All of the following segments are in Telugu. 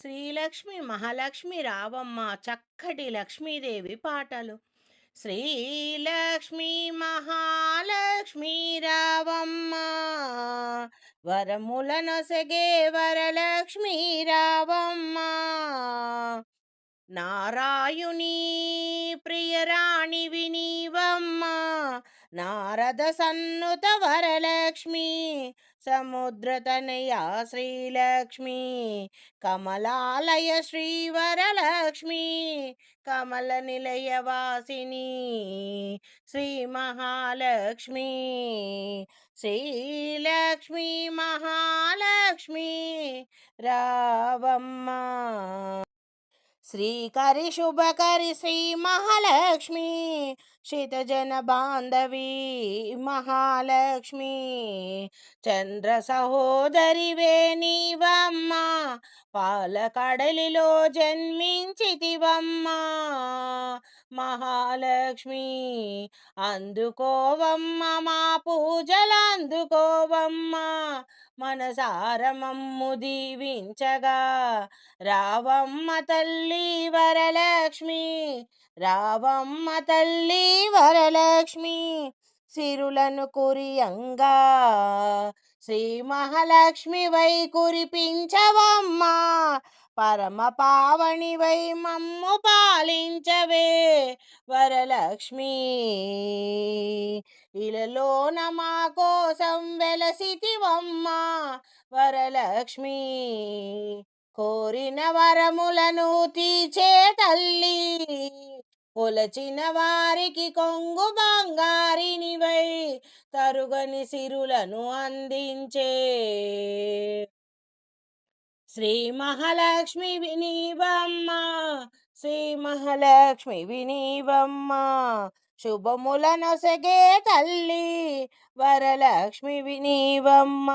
శ్రీలక్ష్మి మహాలక్ష్మి రావమ్మ చక్కటి లక్ష్మీదేవి పాటలు. శ్రీలక్ష్మి మహాలక్ష్మి రావమ్మ వరములనొసగే వరలక్ష్మి రావమ్మ. నారాయుని ప్రియరాణి వినీవా నారద సన్నుత వరలక్ష్మి సముద్రతనయ శ్రీలక్ష్మి కమలాలయ శ్రీవరలక్ష్మి కమల నిలయ వాసిని శ్రీ మహాలక్ష్మి శ్రీలక్ష్మి మహాలక్ష్మి రావమ్మ. శ్రీకరి శుభకరి శ్రీ మహాలక్ష్మి శితజన బాంధవి మహాలక్ష్మి చంద్ర సహోదరి వేణివమ్మ పాలకడలిలో జన్మించితివమ్మ మహాలక్ష్మి. అందుకోవమ్మ మా పూజలందుకోవమ్మ మనసారమమ్ము దీవించగా. రావమ్మ తల్లి వరలక్ష్మి రావమ్మ తల్లి వరలక్ష్మి సిరులను కురియంగా. శ్రీ మహాలక్ష్మి వై కురిపించవమ్మ పరమ పావని వై మమ్ము పాలించవే వరలక్ష్మి. ఇలలోన మా కోసం వెలసితివమ్మా వరలక్ష్మి. కోరిన వరములను తీచే తల్లి కొలచిన వారికి కొంగు బంగారినివై తరుగని సిరులను అందించే శ్రీ మహాలక్ష్మి వినీవమ్మ శ్రీ మహాలక్ష్మి వినీవమ్మ శుభములనొసగే తల్లి వరలక్ష్మి వినీవమ్మ.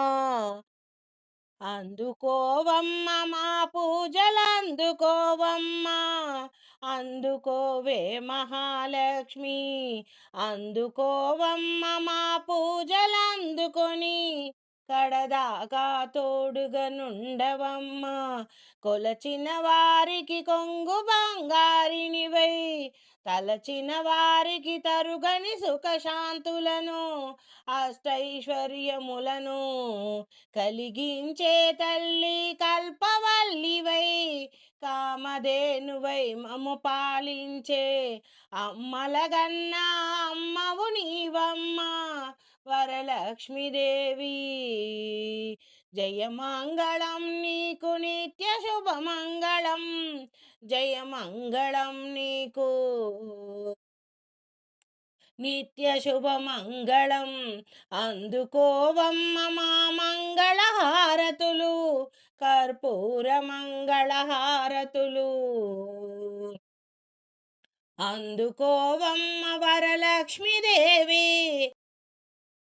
అందుకోవమ్మ మా పూజలు అందుకోవమ్మ అందుకోవే మహాలక్ష్మి అందుకోవమ్మ మా పూజలు అందుకొని కడదాకా తోడుగనుండవమ్మా. కొలచిన వారికి కొంగు బంగారినివై తలచిన వారికి తరుగని సుఖశాంతులను అష్టైశ్వర్యములను కలిగించే తల్లి కల్పవల్లివై కామధేనువై మము పాలించే అమ్మలగన్నా అమ్మవు నీవమ్మ వరలక్ష్మీదేవి జయమంగళం నీకు నిత్య శుభమంగళం జయమంగళం నీకు నిత్య శుభమంగళం అందుకోవమ్మ మా మంగళహారతులు కర్పూర మంగళహారతులు. అందుకోవమ్మ వరలక్ష్మీదేవి